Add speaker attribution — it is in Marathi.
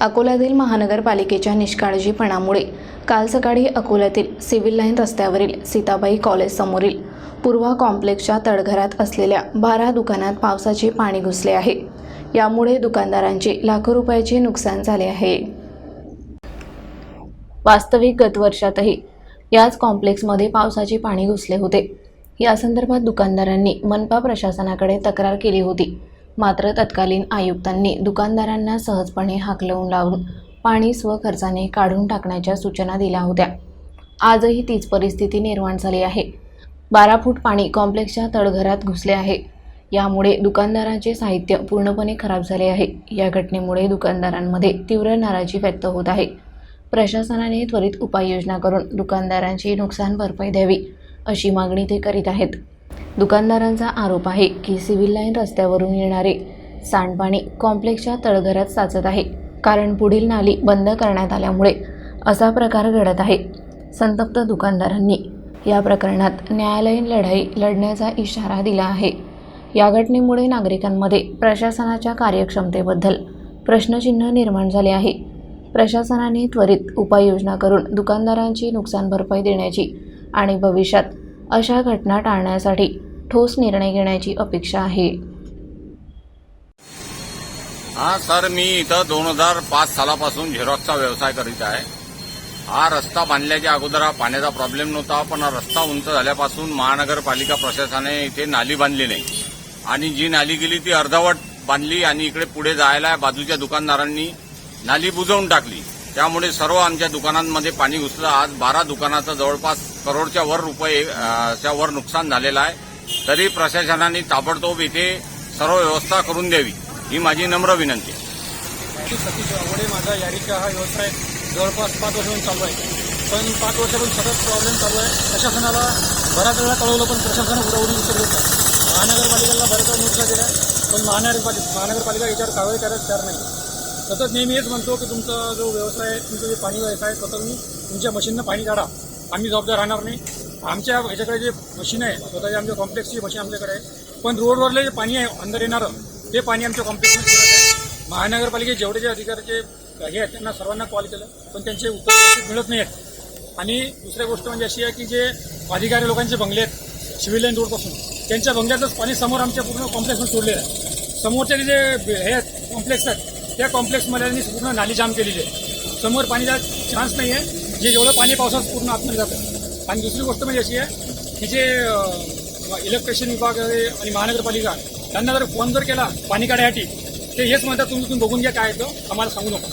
Speaker 1: अकोल्यातील महानगरपालिकेच्या निष्काळजीपणामुळे काल सकाळी अकोल्यातील सिव्हिल लाईन रस्त्यावरील सीताबाई कॉलेज समोरील पूर्वा कॉम्प्लेक्सच्या तळघरात असलेल्या बारा दुकानात पावसाचे पाणी घुसले आहे. यामुळे दुकानदारांचे लाखो रुपयाचे नुकसान झाले आहे. वास्तविक गत वर्षातही याच कॉम्प्लेक्समध्ये पावसाचे पाणी घुसले होते. या संदर्भात दुकानदारांनी मनपा प्रशासनाकडे तक्रार केली होती. मात्र तत्कालीन आयुक्तांनी दुकानदारांना सहजपणे हाकलवून लावून पाणी स्वखर्चाने काढून टाकण्याच्या सूचना दिल्या होत्या. आजही तीच परिस्थिती निर्माण झाली आहे. बारा फूट पाणी कॉम्प्लेक्सच्या तळघरात घुसले आहे. यामुळे दुकानदारांचे साहित्य पूर्णपणे खराब झाले आहे. या घटनेमुळे दुकानदारांमध्ये तीव्र नाराजी व्यक्त होत आहे. प्रशासनाने त्वरित उपाययोजना करून दुकानदारांची नुकसान भरपाई द्यावी अशी मागणी ते करीत आहेत. दुकानदारांचा आरोप आहे की सिव्हिल लाईन रस्त्यावरून येणारे सांडपाणी कॉम्प्लेक्सच्या तळघरात साचत आहे. कारण पुढील नाली बंद करण्यात आल्यामुळे असा प्रकार घडत आहे. संतप्त दुकानदारांनी या प्रकरणात न्यायालयीन लढाई लढण्याचा इशारा दिला आहे. या घटनेमुळे नागरिकांमध्ये प्रशासनाच्या कार्यक्षमतेबद्दल प्रश्नचिन्ह निर्माण झाले आहे. प्रशासनाने त्वरित उपाययोजना करून दुकानदारांची नुकसान भरपाई देण्याची आणि भविष्यात अशा घटना टाळण्यासाठी ठोस निर्णय घेण्याची अपेक्षा आहे.
Speaker 2: हा सर मी इथं दोन हजार पाच सालापासून झेरॉक्सचा व्यवसाय करीत आहे. हा रस्ता बांधल्याच्या अगोदर हा पाण्याचा प्रॉब्लेम नव्हता पण हा रस्ता उंच झाल्यापासून महानगरपालिका प्रशासनाने इथे नाली बांधली नाही. आणि जी नाली गेली ती अर्धवट बांधली आणि इकडे पुढे जायला बाजूच्या दुकानदारांनी नाली बुजवून टाकली. त्यामुळे सर्व आमच्या दुकानांमध्ये पाणी घुसलं. आज बारा दुकानाचं जवळपास करोडच्या वर रुपये च्या वर नुकसान झालेलं आहे. तरी प्रशासनाने ताबडतोब इथे सर्व व्यवस्था करून द्यावी ही माझी नम्र विनंती आहे.
Speaker 3: सतीश वाघोडे माझा यारीचा हा व्यवसाय जवळपास पाच वर्षापासून चालू आहे. पण पाच वर्षापासून सतत प्रॉब्लेम चालू आहे. प्रशासनाला बऱ्याच वेळा कळवलं पण प्रशासन उडवून विसरलं होतं महानगरपालिकेला बऱ्याच वेळा नोटिसा दिल्या पण महानगरपालिका महानगरपालिका याच्यावर कारवाई करायला तयार नाही. सतत नेहमी हेच म्हणतो की तुमचा जो व्यवसाय आहे तुमचं जे पाणी व्यवसाय आहे स्वतः तुम्ही तुमच्या मशीननं पाणी काढा. आम्ही जबाबदार राहणार नाही. आमच्या ह्याच्याकडे जे मशीन आहे स्वतःच्या आमच्या कॉम्प्लेक्सची मशीन आमच्याकडे आहे. पण रोडवरले जे पाणी आहे अंदर येणारं ते पाणी आमच्या कॉम्प्लेक्समध्ये फिरत आहे. महानगरपालिकेचे जेवढे जे अधिकाऱ्याचे हे आहेत त्यांना सर्वांना कॉल केलं पण त्यांचे उत्तर मिळत नाही आहेत. आणि दुसरी गोष्ट म्हणजे अशी आहे की जे अधिकारी लोकांचे बंगले आहेत सिव्हिल लाईन रोडपासून त्यांच्या बंगल्यातच पाणी समोर आमच्या पूर्ण कॉम्प्लेक्समध्ये सोडलेलं आहे. समोरचे जे हे आहेत कॉम्प्लेक्स आहेत त्या कॉम्प्लेक्समध्ये त्यांनी पूर्ण नाली जाम केलेली आहे समोर पाणीचा चान्स नाही आहे जे जेवढं पाणी पावसात पूर्ण आतमध्ये जातं. आणि दुसरी गोष्ट म्हणजे अशी आहे की जे इलेक्ट्रिशियन विभाग आहे आणि महानगरपालिका त्यांना जर फोन जर केला पाणी काढायसाठी ते हेच म्हणतात तुम्ही तुम्ही बघून घ्या काय येतं. आम्हाला सांगू नका.